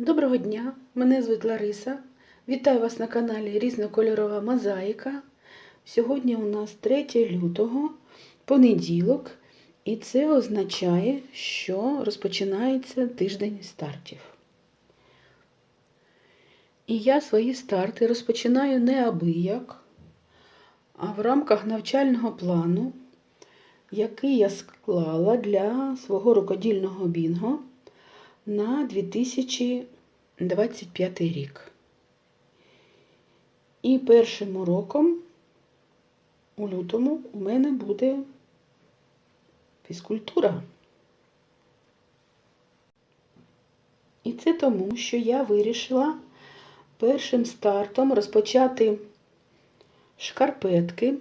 Доброго дня! Мене звуть Лариса. Вітаю вас на каналі Різнокольорова Мозаїка. Сьогодні у нас 3 лютого, понеділок, і це означає, що розпочинається тиждень стартів. І я свої старти розпочинаю не абияк, а в рамках навчального плану, який я склала для свого рукодільного бінго на 2025 рік. І першим уроком у лютому у мене буде фізкультура. І це тому, що я вирішила першим стартом розпочати шкарпетки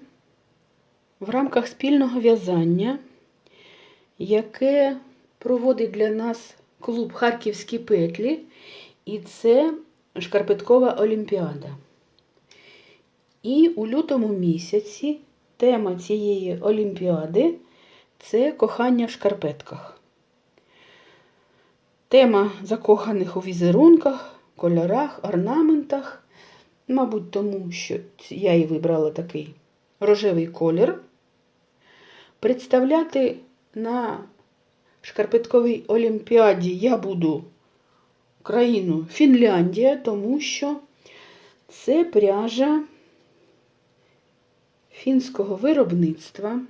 в рамках спільного в'язання, яке проводить для нас клуб Харківські петлі, і це шкарпеткова олімпіада. І у лютому місяці тема цієї олімпіади це кохання в шкарпетках. Тема закоханих у візерунках, кольорах, орнаментах. Мабуть, тому що я і вибрала такий рожевий колір. Представляти на шкарпетковій олімпіаді я буду країну Фінляндія, тому що це пряжа фінського виробництва.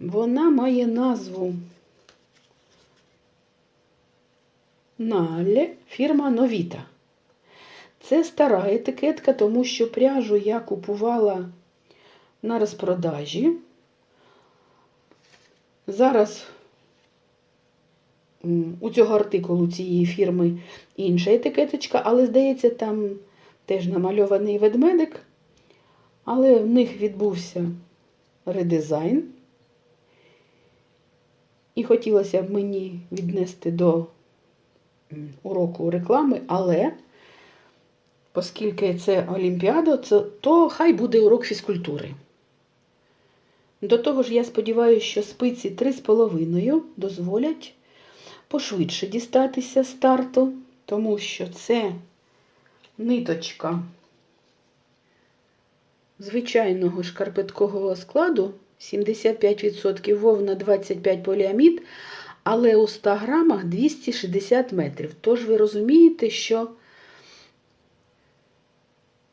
Вона має назву Нале фірма Новіта. Це стара етикетка, тому що пряжу я купувала на розпродажі. Зараз у цього артикулу цієї фірми інша етикеточка, але, здається, там теж намальований ведмедик. Але в них відбувся редизайн. І хотілося б мені віднести до уроку реклами, але, оскільки це Олімпіада, то хай буде урок фізкультури. До того ж, я сподіваюся, що спиці 3,5 дозволять пошвидше дістатися старту, тому що це ниточка звичайного шкарпеткового складу, 75% вовна, 25 поліамід, але у 100 грамах 260 метрів. Тож ви розумієте, що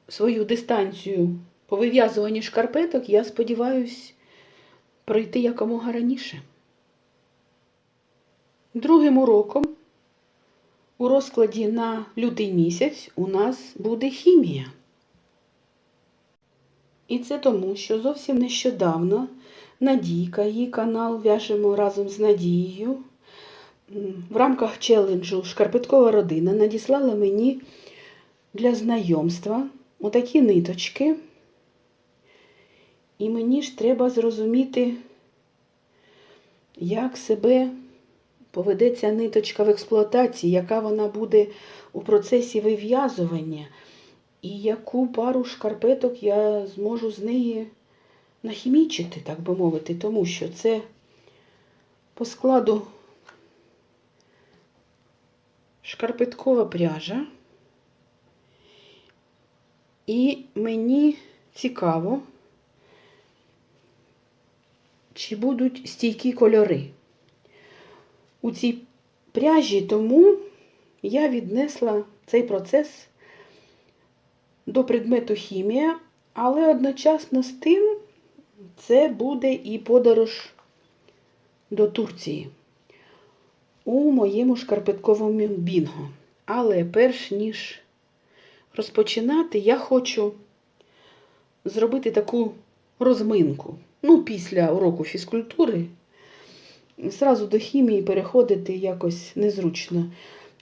свою дистанцію по вив'язуванні шкарпеток, я сподіваюся, пройти якомога раніше. Другим уроком у розкладі на лютий місяць у нас буде хімія. І це тому, що зовсім нещодавно Надійка, її канал в'яжемо разом з Надією. В рамках челенджу Шкарпеткова родина надіслала мені для знайомства отакі ниточки. І мені ж треба зрозуміти, як себе поведе ця ниточка в експлуатації, яка вона буде у процесі вив'язування, і яку пару шкарпеток я зможу з неї нахімічити, так би мовити, тому що це по складу шкарпеткова пряжа. І мені цікаво, чи будуть стійкі кольори. У цій пряжі, тому я віднесла цей процес до предмету хімія, але одночасно з тим це буде і подорож до Турції у моєму шкарпетковому бінго. Але перш ніж розпочинати, я хочу зробити таку розминку. Ну, після уроку фізкультури. Зразу до хімії переходити якось незручно.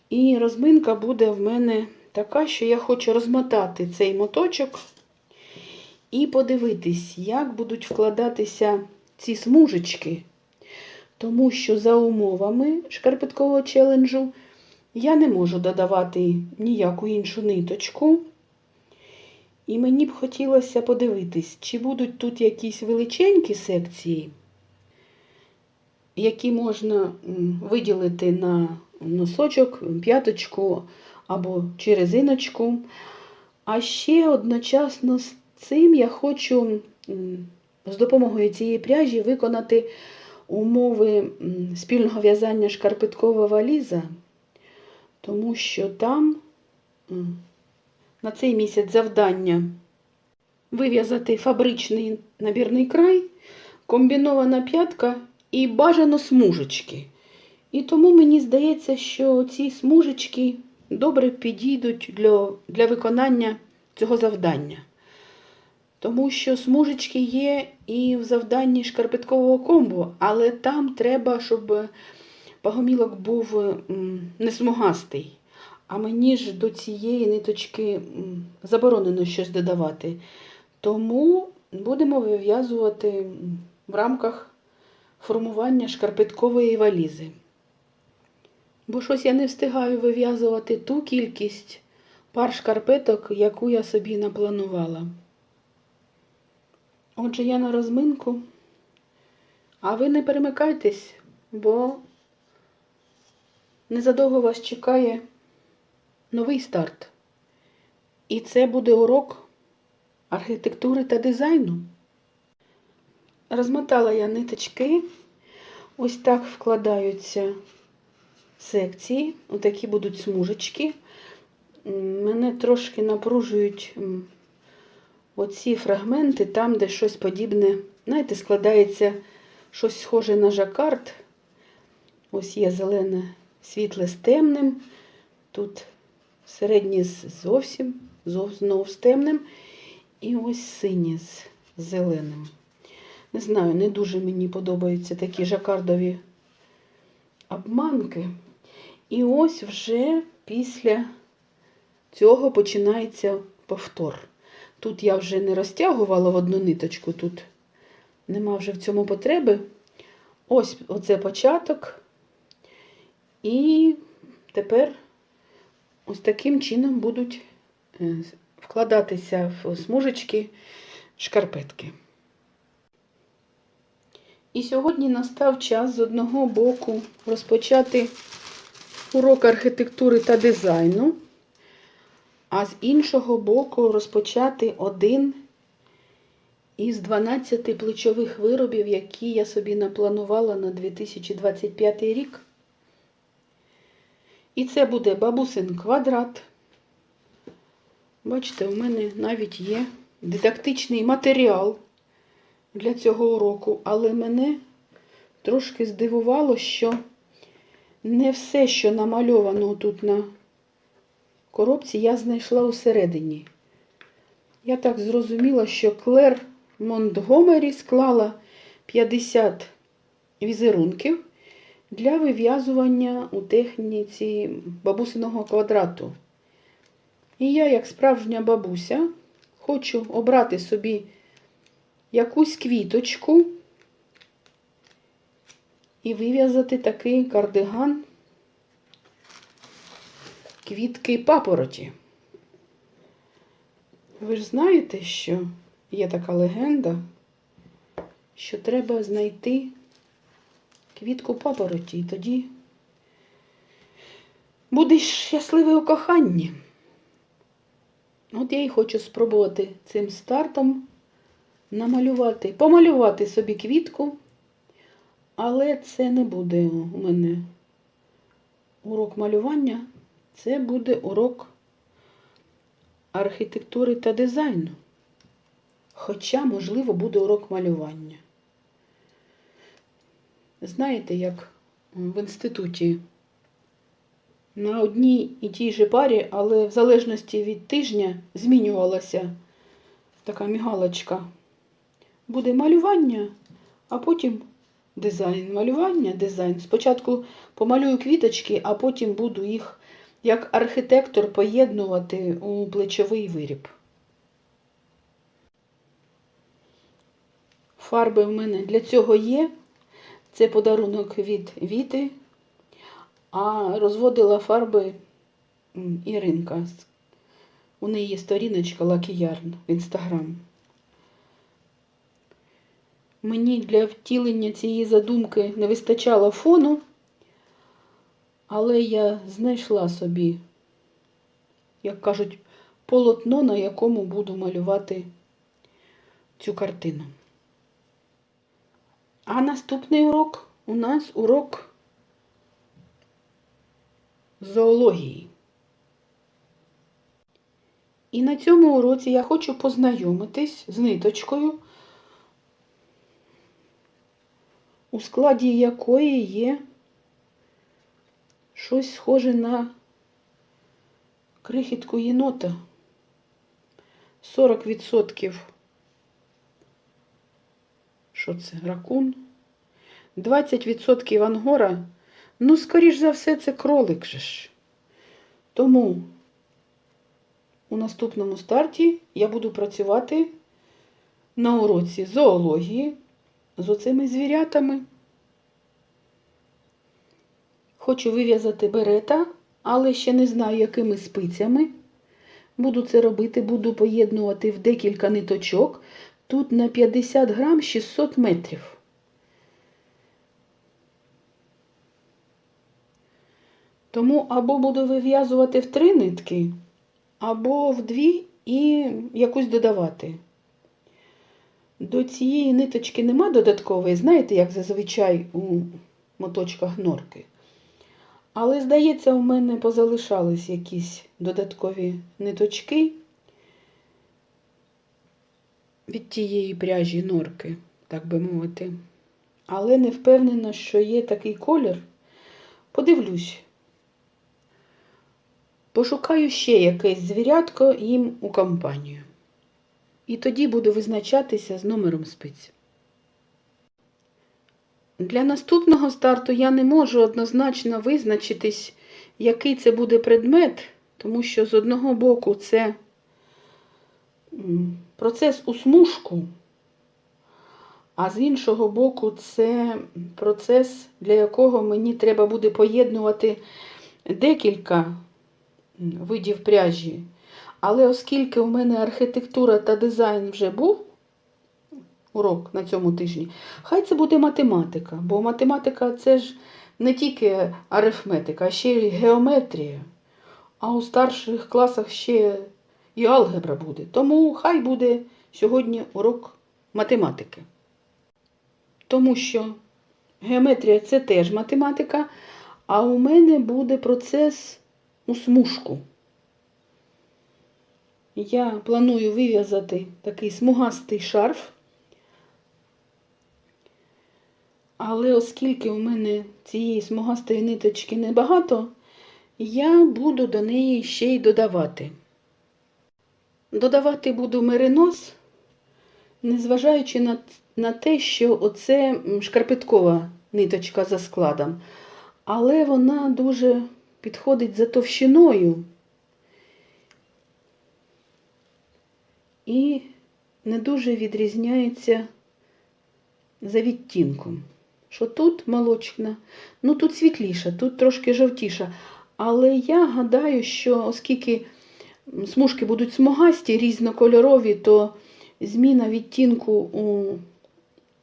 І розминка буде в мене така, що я хочу розмотати цей моточок і подивитись, як будуть вкладатися ці смужечки. Тому що за умовами шкарпеткового челенджу я не можу додавати ніяку іншу ниточку. І мені б хотілося подивитись, чи будуть тут якісь величенькі секції, які можна виділити на носочок, п'яточку або чи резиночку. А ще одночасно з цим я хочу з допомогою цієї пряжі виконати умови спільного в'язання шкарпеткова валіза, тому що там на цей місяць завдання вив'язати фабричний набірний край, комбінована п'ятка і бажано смужечки. І тому мені здається, що ці смужечки добре підійдуть для, для виконання цього завдання. Тому що смужечки є і в завданні шкарпеткового комбо, але там треба, щоб пагомілок був м, не смугастий. А мені ж до цієї ниточки заборонено щось додавати. Тому будемо вив'язувати в рамках формування шкарпеткової валізи. Бо щось я не встигаю вив'язувати ту кількість пар шкарпеток, яку я собі напланувала. Отже, я на розминку. А ви не перемикайтесь, бо незадовго вас чекає новий старт. І це буде урок архітектури та дизайну. Розмотала я ниточки. Ось так вкладаються секції. Отакі будуть смужечки. Мене трошки напружують оці фрагменти, там, де щось подібне, знаєте, складається щось схоже на жакард. Ось є зелене світле з темним. Тут середнє з зовсім зов- знов з темним. І ось синє з зеленим. Не знаю, не дуже мені подобаються такі жакардові обманки. І ось вже після цього починається повтор. Тут я вже не розтягувала в одну ниточку, тут нема вже в цьому потреби. Ось оце початок. І тепер ось таким чином будуть е, вкладатися в смужечки шкарпетки. І сьогодні настав час з одного боку розпочати урок архітектури та дизайну, а з іншого боку розпочати один із 12 плечових виробів, які я собі напланувала на 2025 рік. І це буде бабусин квадрат. Бачите, у мене навіть є дидактичний матеріал для цього уроку, але мене трошки здивувало, що не все, що намальовано тут на коробці, я знайшла усередині. Я так зрозуміла, що Клер Монтгомері склала 50 візерунків для вив'язування у техніці бабусиного квадрату. І я, як справжня бабуся, хочу обрати собі якусь квіточку і вив'язати такий кардиган квітки папороті. Ви ж знаєте, що є така легенда, що треба знайти квітку папороті, і тоді будеш щасливий у коханні. От я і хочу спробувати цим стартом намалювати, помалювати собі квітку, але це не буде у мене урок малювання, це буде урок архітектури та дизайну. Хоча, можливо, буде урок малювання. Знаєте, як в інституті на одній і тій же парі, але в залежності від тижня змінювалася така мігалочка. Буде малювання, а потім дизайн. Малювання, дизайн. Спочатку помалюю квіточки, а потім буду їх як архітектор поєднувати у плечовий виріб. Фарби в мене для цього є. Це подарунок від Віти, а розводила фарби Іринка. У неї є сторіночка Yarn в інстаграм. Мені для втілення цієї задумки не вистачало фону, Але я знайшла собі, як кажуть, полотно, на якому буду малювати цю картину. А наступний урок у нас урок зоології. І на цьому уроці я хочу познайомитись з ниточкою, у складі якої є щось схоже на крихітку єнота. 40% що це, ракун? 20% ангора. Ну, скоріш за все, це кролик же ж. Тому у наступному старті я буду працювати на уроці зоології з оцими звірятами. Хочу вив'язати берета, але ще не знаю, якими спицями. Буду це робити, буду поєднувати в декілька ниточок. Тут на 50 грам 600 метрів. Тому або буду вив'язувати в три нитки, або в дві і якусь додавати. До цієї ниточки нема додаткової, знаєте, як зазвичай у моточках норки. Але, здається, у мене позалишались якісь додаткові ниточки від тієї пряжі норки, так би мовити. Але не впевнена, що є такий колір. Подивлюсь. Пошукаю ще якесь звірятко їм у компанію. І тоді буду визначатися з номером спиць. Для наступного старту я не можу однозначно визначитись, який це буде предмет, тому що з одного боку це процес у смужку, а з іншого боку, це процес, для якого мені треба буде поєднувати декілька видів пряжі. Але оскільки у мене архітектура та дизайн вже був урок на цьому тижні, хай це буде математика, бо математика це ж не тільки арифметика, а ще й геометрія. А у старших класах ще і алгебра буде. Тому хай буде сьогодні урок математики. Тому що геометрія це теж математика, а у мене буде процес у смужку. Я планую вив'язати такий смугастий шарф. Але оскільки у мене цієї смугастої ниточки небагато, я буду до неї ще й додавати. Додавати буду меринос, незважаючи на, на те, що оце шкарпеткова ниточка за складом, але вона дуже підходить за товщиною. і не дуже відрізняється за відтінком. Що тут молочна, ну тут світліша, тут трошки жовтіша. Але я гадаю, що оскільки смужки будуть смугасті, різнокольорові, то зміна відтінку у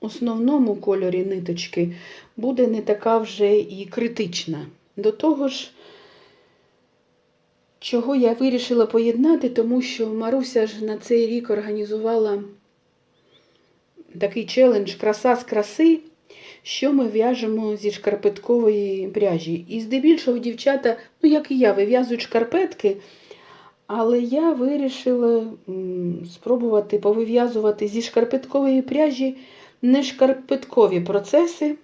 основному кольорі ниточки буде не така вже і критична. До того ж, Чого я вирішила поєднати, тому що Маруся ж на цей рік організувала такий челендж Краса з краси, що ми в'яжемо зі шкарпеткової пряжі. І здебільшого дівчата, ну як і я, вив'язують шкарпетки, але я вирішила спробувати повив'язувати зі шкарпеткової пряжі не шкарпеткові процеси.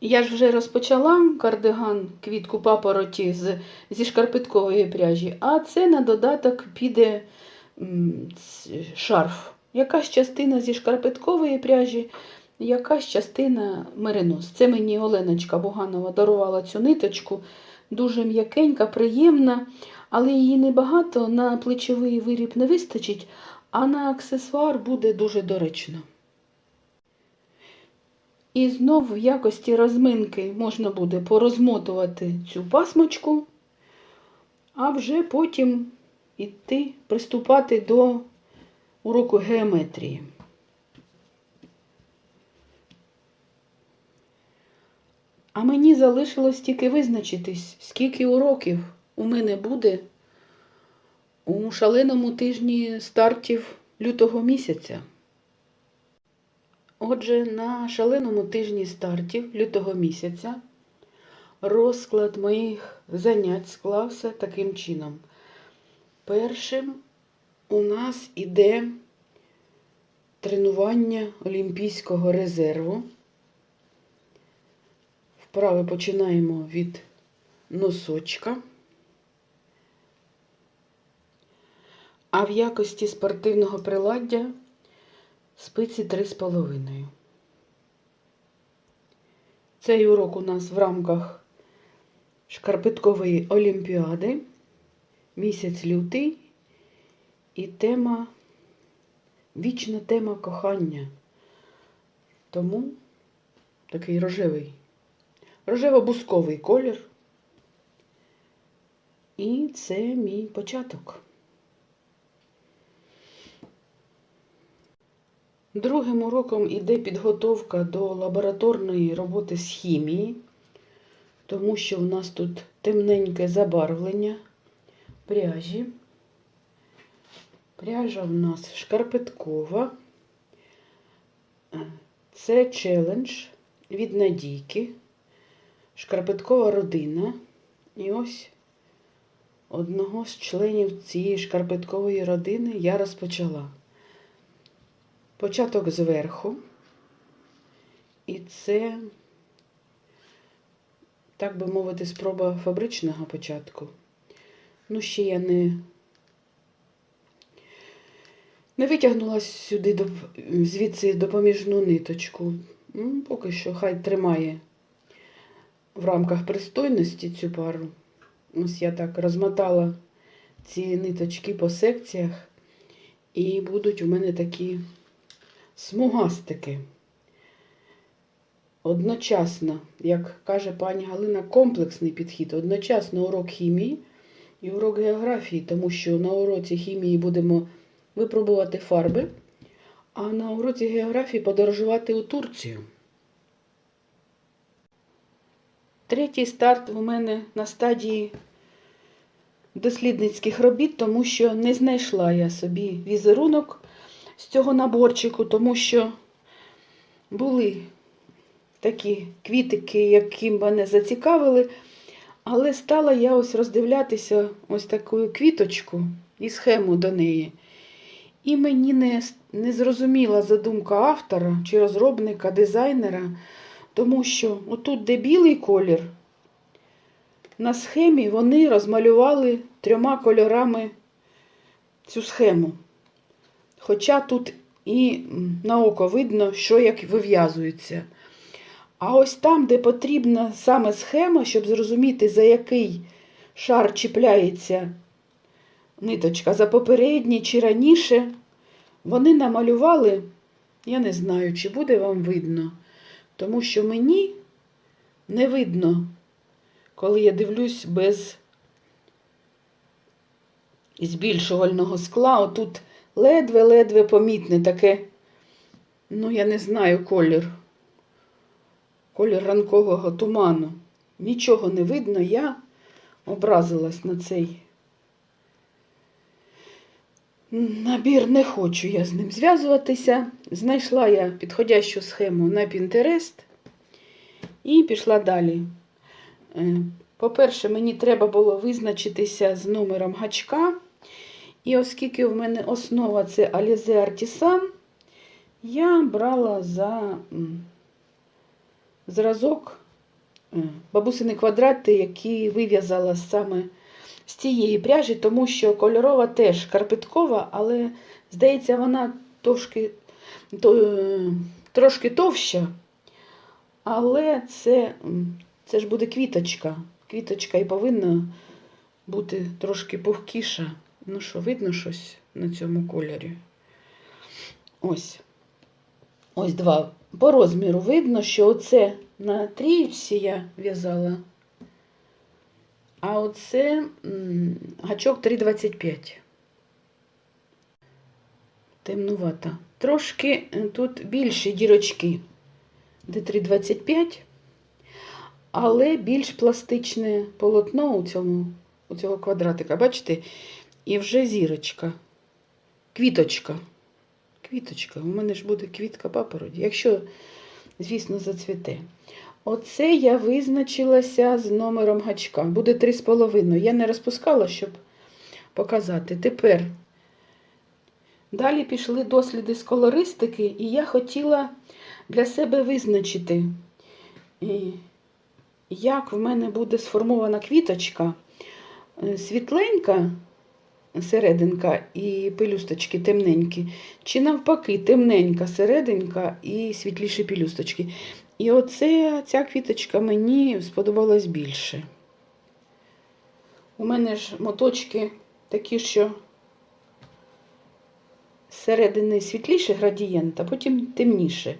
Я ж вже розпочала кардиган квітку папороті з, зі шкарпеткової пряжі, а це на додаток піде шарф. Якась частина зі шкарпеткової пряжі, якась частина меринос. Це мені Оленочка Буганова дарувала цю ниточку. Дуже м'якенька, приємна, але її небагато на плечовий виріб не вистачить, а на аксесуар буде дуже доречно. І знову в якості розминки можна буде порозмотувати цю пасмочку, а вже потім йти, приступати до уроку геометрії. А мені залишилось тільки визначитись, скільки уроків у мене буде у шаленому тижні стартів лютого місяця. Отже, на шаленому тижні стартів лютого місяця розклад моїх занять склався таким чином. Першим у нас іде тренування Олімпійського резерву. Вправи починаємо від носочка. А в якості спортивного приладдя спиці 3,5. Цей урок у нас в рамках шкарпеткової олімпіади. Місяць лютий і тема, вічна тема кохання. Тому такий рожевий, рожево-бусковий колір. І це мій початок. Другим уроком іде підготовка до лабораторної роботи з хімії, тому що в нас тут темненьке забарвлення пряжі. Пряжа в нас шкарпеткова. Це челендж від Надійки, шкарпеткова родина. І ось одного з членів цієї шкарпеткової родини я розпочала. Початок зверху. І це, так би мовити, спроба фабричного початку. Ну, ще я не, не витягнула сюди звідси допоміжну ниточку. Ну, поки що хай тримає в рамках пристойності цю пару. Ось я так розмотала ці ниточки по секціях, і будуть у мене такі смугастики. Одночасно, як каже пані Галина, комплексний підхід. Одночасно урок хімії і урок географії, тому що на уроці хімії будемо випробувати фарби, а на уроці географії подорожувати у Турцію. Третій старт у мене на стадії дослідницьких робіт, тому що не знайшла я собі візерунок з цього наборчику, тому що були такі квітики, які мене зацікавили. Але стала я ось роздивлятися ось таку квіточку і схему до неї. І мені не, не зрозуміла задумка автора чи розробника, дизайнера, тому що отут, де білий колір, на схемі вони розмалювали трьома кольорами цю схему. Хоча тут і на око видно, що як вив'язується. А ось там, де потрібна саме схема, щоб зрозуміти, за який шар чіпляється ниточка, за попередній чи раніше, вони намалювали, я не знаю, чи буде вам видно, тому що мені не видно, коли я дивлюсь без збільшувального скла. Отут ледве-ледве помітне таке, ну, я не знаю, колір. Колір ранкового туману. Нічого не видно, я образилась на цей набір, не хочу я з ним зв'язуватися. Знайшла я підходящу схему на Pinterest і пішла далі. Е, по-перше, мені треба було визначитися з номером гачка. І оскільки в мене основа це Alize Artisan, я брала за зразок е, бабусини квадрати, які вив'язала саме з цієї пряжі, тому що кольорова теж карпеткова, але, здається, вона трошки, е, трошки товща. Але це, це ж буде квіточка. Квіточка і повинна бути трошки пухкіша. Ну що, видно щось на цьому кольорі? Ось. Ось два. По розміру видно, що оце на трієчці я в'язала, а оце гачок 3,25. Темнувато. Трошки тут більші дірочки, де 3,25. але більш пластичне полотно у цьому, у цього квадратика. Бачите? І вже зірочка. Квіточка. Квіточка. У мене ж буде квітка папороді. Якщо, звісно, зацвіте. Оце я визначилася з номером гачка. Буде 3,5. Я не розпускала, щоб показати. Тепер далі пішли досліди з колористики, і я хотіла для себе визначити, як в мене буде сформована квіточка. Е, Світленька серединка і пелюсточки темненькі, чи навпаки, темненька серединка і світліші пелюсточки. І оце ця квіточка мені сподобалась більше. У мене ж моточки такі, що зсередини світліше градієнт, а потім темніше.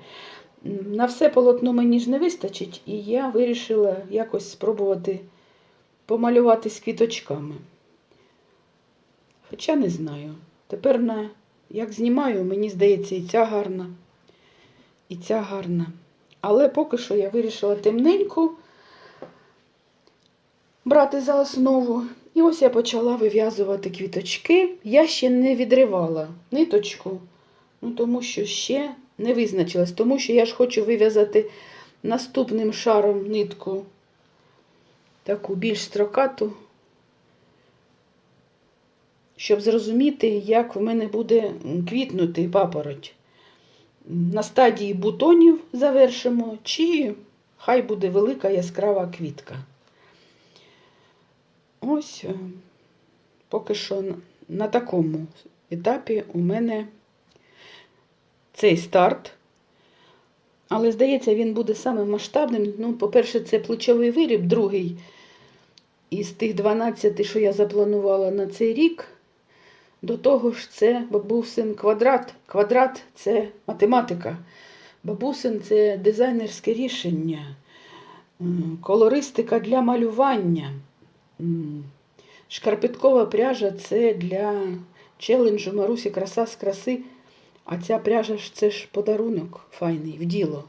На все полотно мені ж не вистачить, і я вирішила якось спробувати помалювати з квіточками. Хоча не знаю. Тепер, на, як знімаю, мені здається, і ця гарна, і ця гарна. Але поки що я вирішила темненьку брати за основу. І ось я почала вив'язувати квіточки. Я ще не відривала ниточку, ну, тому що ще не визначилась, тому що я ж хочу вив'язати наступним шаром нитку, таку більш строкату, щоб зрозуміти, як в мене буде квітнути папороть. На стадії бутонів завершимо, чи хай буде велика яскрава квітка. Ось е, поки що на- такому етапі у мене цей старт. Але, здається, він буде самим масштабним. Ну, по-перше, це плечовий виріб, другий із тих 12, що я запланувала на цей рік. До того ж, це бабусин квадрат. Квадрат це математика. Бабусин це дизайнерське рішення, колористика для малювання. Шкарпеткова пряжа це для челенджу Марусі краса з краси. А ця пряжа ж це ж подарунок файний в діло.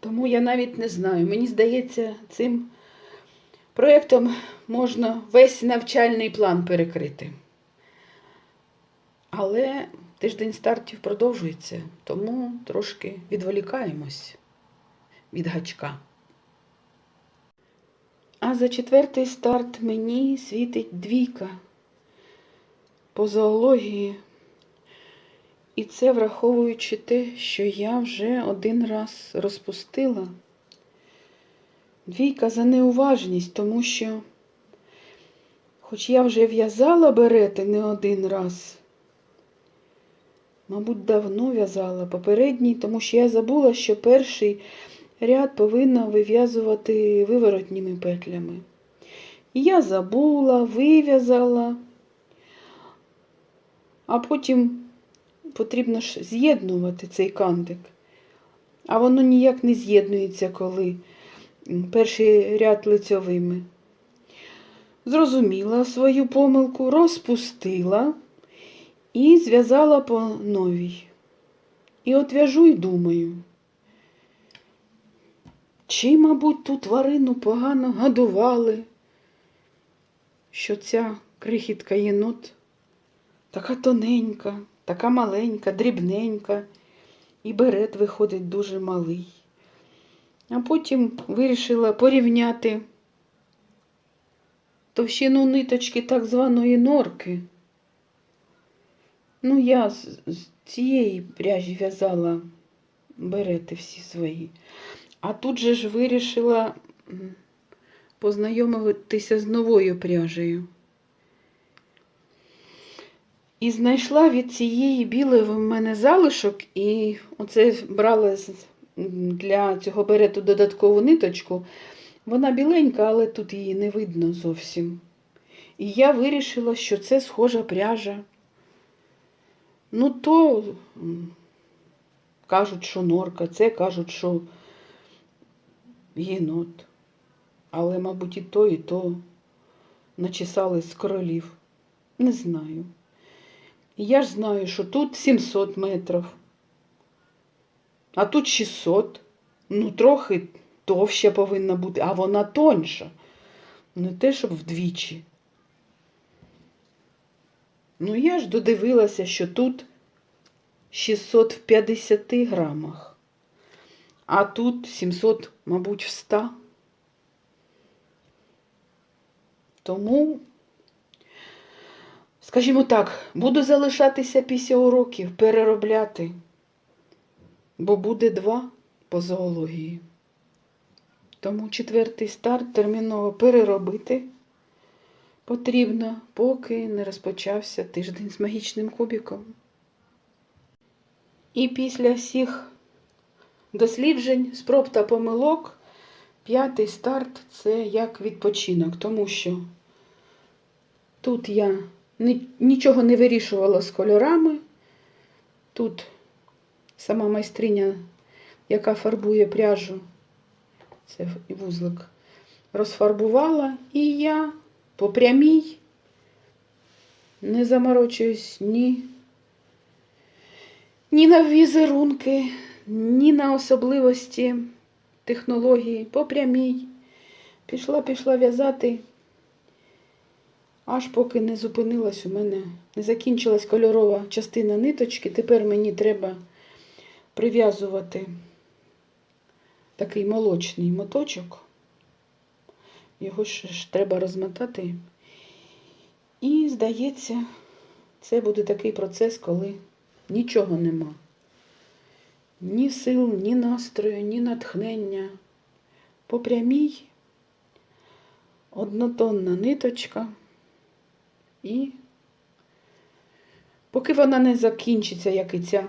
Тому я навіть не знаю. Мені здається, цим проєктом можна весь навчальний план перекрити. Але тиждень стартів продовжується, тому трошки відволікаємось від гачка. А за четвертий старт мені світить двійка по зоології. І це враховуючи те, що я вже один раз розпустила. Двійка за неуважність, тому що, хоч я вже в'язала берети не один раз, мабуть, давно в'язала попередній, тому що я забула, що перший ряд повинна вив'язувати виворотніми петлями. І я забула, вив'язала, а потім потрібно ж з'єднувати цей кантик. А воно ніяк не з'єднується, коли перший ряд лицьовими. Зрозуміла свою помилку, розпустила і зв'язала по новій. І от в'яжу і думаю. Чи, мабуть, ту тварину погано годували, що ця крихітка єнот така тоненька, така маленька, дрібненька, і берет виходить дуже малий. А потім вирішила порівняти товщину ниточки так званої норки. Ну, я з, цієї пряжі в'язала берети всі свої. А тут же ж вирішила познайомитися з новою пряжею. І знайшла від цієї білої в мене залишок, і оце брала для цього берету додаткову ниточку. Вона біленька, але тут її не видно зовсім. І я вирішила, що це схожа пряжа. Ну, то кажуть, що норка, це кажуть, що єнот. Але, мабуть, і то, і то начесали з королів. Не знаю. Я ж знаю, що тут 700 метрів, а тут 600. Ну, трохи товща повинна бути, а вона тоньша. Не те, щоб вдвічі. Ну, я ж додивилася, що тут 650 грамах, а тут 700, мабуть, в 100. Тому, скажімо так, буду залишатися після уроків, переробляти, бо буде два по зоології. Тому четвертий старт терміново переробити потрібно, поки не розпочався тиждень з магічним кубіком. І після всіх досліджень, спроб та помилок, п'ятий старт це як відпочинок, тому що тут я нічого не вирішувала з кольорами. Тут сама майстриня, яка фарбує пряжу, це вузлик, розфарбувала, і я по прямій не заморочуюсь ні, ні на візерунки, ні на особливості технології. По прямій. Пішла, пішла в'язати, аж поки не зупинилась у мене, не закінчилась кольорова частина ниточки. Тепер мені треба прив'язувати такий молочний моточок. Його ще ж треба розмотати. І, здається, це буде такий процес, коли нічого нема. Ні сил, ні настрою, ні натхнення. По прямій однотонна ниточка. І поки вона не закінчиться, як і ця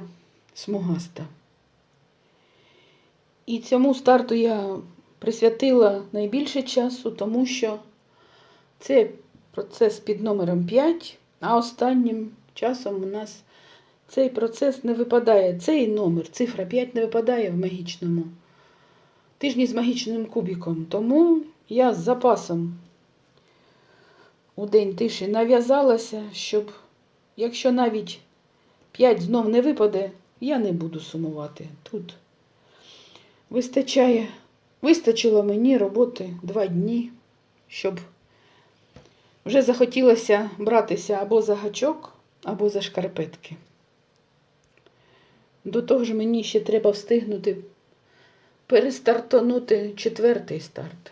смугаста. І цьому старту я присвятила найбільше часу, тому що це процес під номером 5, а останнім часом у нас цей процес не випадає. Цей номер, цифра 5 не випадає в магічному тижні з магічним кубіком. Тому я з запасом у день тиші нав'язалася, щоб, якщо навіть 5 знов не випаде, я не буду сумувати. Тут вистачає, вистачило мені роботи два дні, щоб вже захотілося братися або за гачок, або за шкарпетки. До того ж мені ще треба встигнути перестартанути четвертий старт.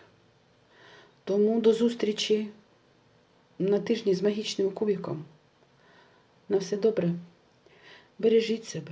Тому до зустрічі на тижні з магічним кубіком. На все добре. Бережіть себе.